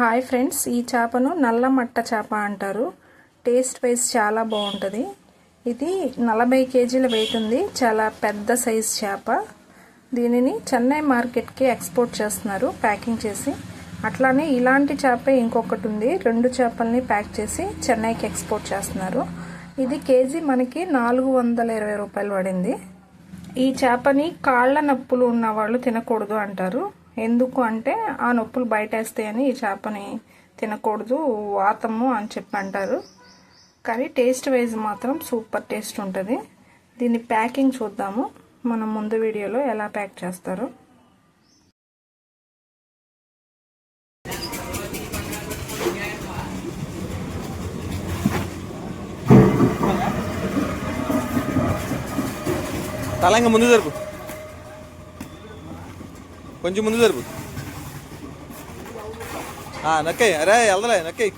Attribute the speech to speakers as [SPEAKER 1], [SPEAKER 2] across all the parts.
[SPEAKER 1] Hi friends ఈ చేపను నల్ల మట్ట చేప అంటారు. టేస్ట్ వైజ్ చాలా బాగుంటుంది. ఇది నలభై కేజీల వెయిట్ ఉంది. చాలా పెద్ద సైజ్ చేప. దీనిని చెన్నై మార్కెట్కి ఎక్స్పోర్ట్ చేస్తున్నారు ప్యాకింగ్ చేసి. అట్లానే ఇలాంటి చేప ఇంకొకటి ఉంది. రెండు చేపల్ని ప్యాక్ చేసి చెన్నైకి ఎక్స్పోర్ట్ చేస్తున్నారు. ఇది కేజీ మనకి నాలుగు వందల ఇరవై రూపాయలు పడింది. ఈ చేపని కాళ్ళ నొప్పులు ఉన్న వాళ్ళు తినకూడదు అంటారు. ఎందుకు అంటే ఆ నొప్పులు బయటేస్తాయని ఈ చేపని తినకూడదు వాతము అని చెప్పి అంటారు కానీ టేస్ట్ వైజ్ మాత్రం సూపర్ టేస్ట్ ఉంటుంది. దీన్ని ప్యాకింగ్ చూద్దాము. మనం ముందు వీడియోలో ఎలా ప్యాక్ చేస్తారు.
[SPEAKER 2] తలంగా ముందు జరుపు కొంచెం ముందు జరుపు నక్కయ్య అరే వెళ్దలే నక్కయ్య.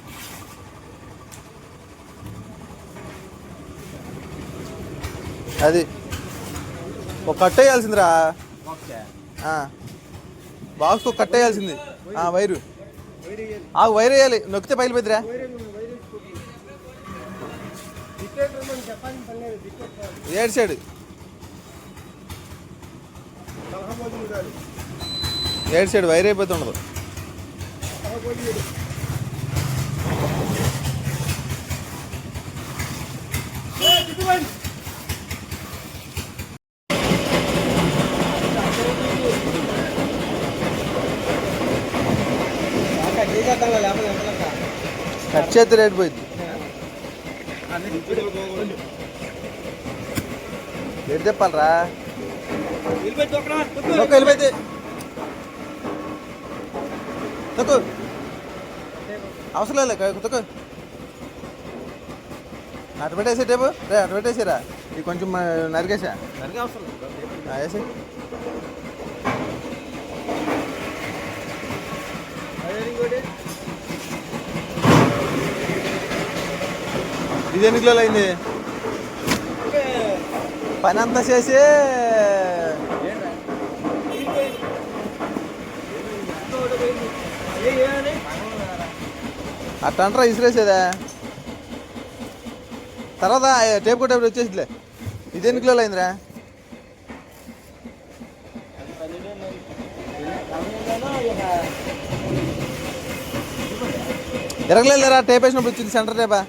[SPEAKER 2] అది ఒక కట్ వేయాల్సిందిరా. బాక్స్ ఒక కట్ వేయాల్సింది. ఆ, వైరు. ఆ వైర్ వేయాలి. నొక్కితే పైలు పెద్దరా ఏడు సైడ్. ఏడు సైడ్ వైర్ అయిపోతే ఉండదు. కట్ చేస్తే రేట్ పోయింది రేట్ చెప్పాలరా తొక్కు అవసరం లేదు తొక్కు అటు పెట్టేసే టేపు? రే అటు పెట్టేసారా ఇది కొంచెం నరికేసా? ఆ, వేసి ఇది ఎన్ని కిలోలు అయింది పని అంతా చేసి అట్ట అంటారా ఇసిరేసేదా. తర్వాత టేప్ కొట్టేప్పుడు వచ్చేసిలే ఇది ఎన్ని కిలోలు అయిందిరా? ఎరగలేదురా టేప్ వేసినప్పుడు వచ్చింది సెంటర్ టేపా?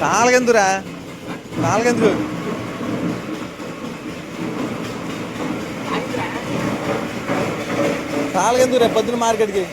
[SPEAKER 2] చాలగెందురా. చాలగెందుకు. చాలగెందుకు రేపు పొద్దున మార్కెట్కి.